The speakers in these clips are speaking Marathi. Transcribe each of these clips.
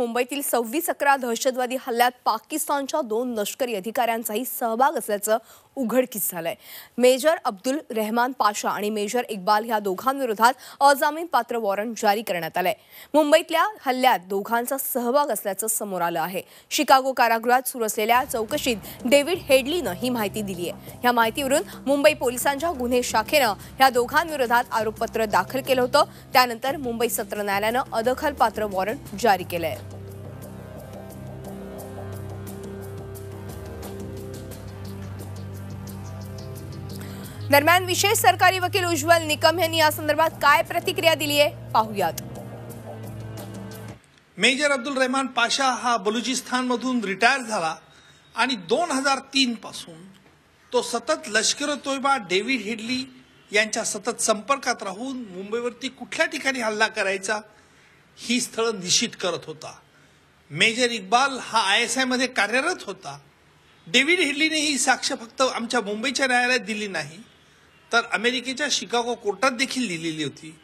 मुंबईतील सव्वीस अकरा दहशतवादी हल्ल्यात पाकिस्तानच्या दोन लष्करी अधिकाऱ्यांचाही सहभाग असल्याचं उघडकीस झालंय. मेजर अब्दुल रेहमान पाशा आणि मेजर इक्बाल ह्या दोघांविरोधात अजामीन पात्र वॉरंट जारी करण्यात आलंय. मुंबईतल्या हल्ल्यात दोघांचा सहभाग असल्याचं समोर आलं आहे. शिकागो कारागृहात सुरू असलेल्या चौकशीत डेव्हिड हेडलीनं ही माहिती दिली आहे. या माहितीवरून मुंबई पोलिसांच्या गुन्हे शाखेनं ह्या दोघांविरोधात आरोपपत्र दाखल केलं होतं. त्यानंतर मुंबई सत्र न्यायालयानं अदखलपात्र वॉरंट जारी केलं आहे दरम्यान विशेष सरकारी वकील उज्ज्वल निकम यांनी या संदर्भात काय प्रतिक्रिया दिली आहे पाहूयात. मेजर अब्दुल रहमान पाशा हा बलुचिस्तानमधून रिटायर झाला आणि दोन हजार तीन पासून तो सतत लष्कर तोयबा डेव्हिड हेडली यांच्या सतत संपर्कात राहून मुंबईवरती कुठल्या ठिकाणी हल्ला करायचा ही स्थळं निश्चित करत होता. मेजर इक्बाल हा आय एस आयमध्ये कार्यरत होता. डेव्हिड हेडलीने ही साक्ष फक्त आमच्या मुंबईच्या न्यायालयात दिली नाही. तर अमेरिकेच्या शिकागो कोर्टात देखील लिहिलेली होती.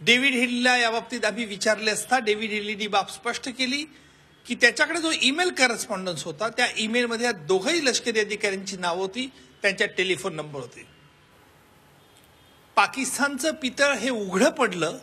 डेव्हिड हेडलीला याबाबतीत आम्ही विचारले असता डेव्हिड हेडलीनी बाब स्पष्ट केली की त्याच्याकडे जो ईमेल करस्पॉन्डन्स होता त्या ईमेलमध्ये या दोघंही लष्करी अधिकाऱ्यांची नावं होती त्यांच्या टेलिफोन नंबर होते. पाकिस्तानचं पितळ हे उघडं पडलं